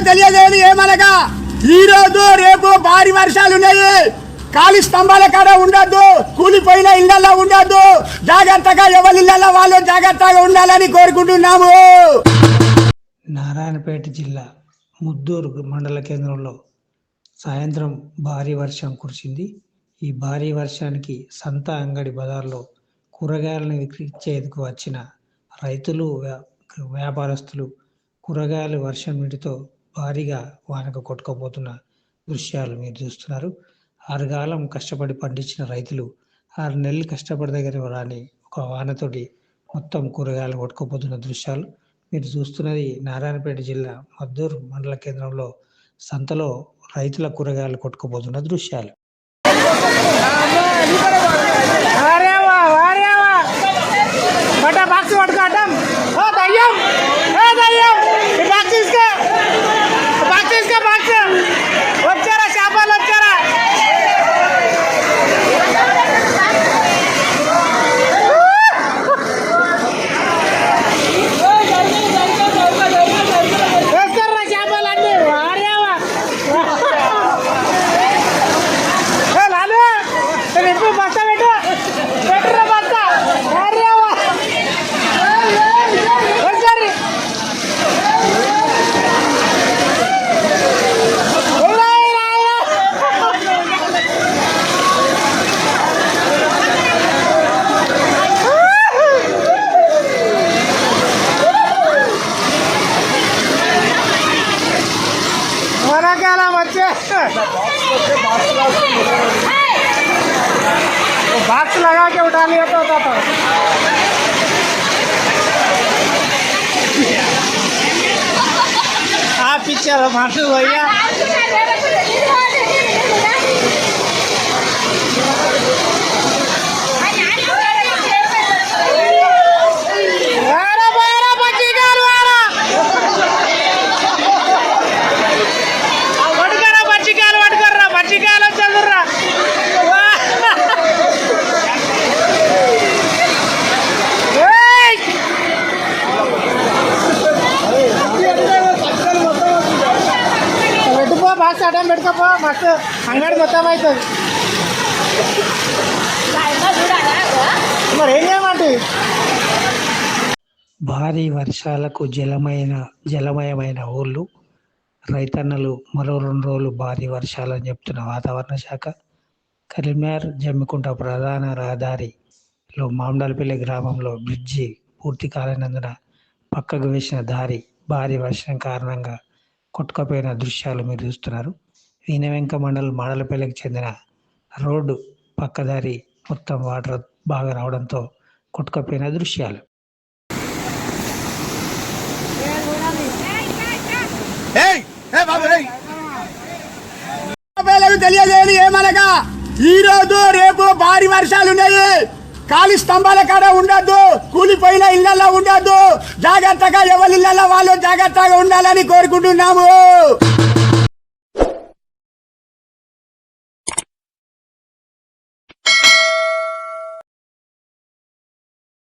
శుభాశుభాలు ఏమనగా? ఈ రోజు రేపు భారీ వర్షాలు ఉన్నాయి. ఖాళీ స్తంభాల కాడ ఉండద్దు. కూలిపోయిన ఇళ్ళలో ఉండద్దు. జాగ్రత్తగా ఎవరి ఇళ్ళలో వాళ్ళు జాగ్రత్తగా ఉండాలని కోరుకుంటున్నాము. నారాయణపేట జిల్లా ముద్దూరు మండల కేంద్రంలో సాయంత్రం భారీ వర్షం కురిసింది. ఈ భారీ వర్షానికి సంత అంగడి బజార్లో కూరగాయలను విక్రయించేందుకు వచ్చిన రైతులు వ్యా- వ్యాపారస్తులు కూరగాయలు వర్షం నీటితో భారీగా వానకు కొట్టుకోబోతున్న దృశ్యాలు మీరు చూస్తున్నారు. ఆరుగాలం కష్టపడి పండించిన రైతులు ఆరు నెలలు కష్టపడి దగ్గర రాని ఒక వానతోటి మొత్తం కూరగాయలు కొట్టుకుపోతున్న దృశ్యాలు. మీరు చూస్తున్నది నారాయణపేట జిల్లా మద్దూరు మండల కేంద్రంలో సంతలో రైతుల కూరగాయలు కొట్టుకుపోతున్న దృశ్యాలు. बाक्स लगा के उठा लिया तो होता था आप पीछे मानू भैया అడ్డం పెట్టుకోపో మస్తు అంగడి మొత్తం అవుతుంది. మరి ఏం చేయమంటే భారీ వర్షాలకు జలమైన జలమయమైన ఊళ్ళు రైతన్నలు మరో రెండు రోజులు భారీ వర్షాలని చెప్తున్న వాతావరణ శాఖ. కరీంనగర్ జమ్మికుంట ప్రధాన రహదారిలో మామిడాలపల్లి గ్రామంలో బ్రిడ్జి పూర్తి కాలేనందున పక్కకు వేసిన దారి భారీ వర్షం కారణంగా కొట్టుకుపోయిన దృశ్యాలు మీరు చూస్తున్నారు. వీణవెంక మండలం మాడలపల్లికి చెందిన రోడ్డు పక్కదారి మొత్తం వాటర్ బాగా రావడంతో కొట్టుకుపోయిన దృశ్యాలు. పేర్లను తెలియజేయని ఏమనగా? ఈ రోజు రేపు భారీ వర్షాలు ఉన్నాయి ఖాళీ స్తంభాల కాడ ఉండద్దు. కూలిపోయిన ఇళ్ళలో ఉండద్దు. జాగ్రత్తగా ఎవరి ఇళ్ళలో వాళ్ళు జాగ్రత్తగా ఉండాలని కోరుకుంటున్నాము.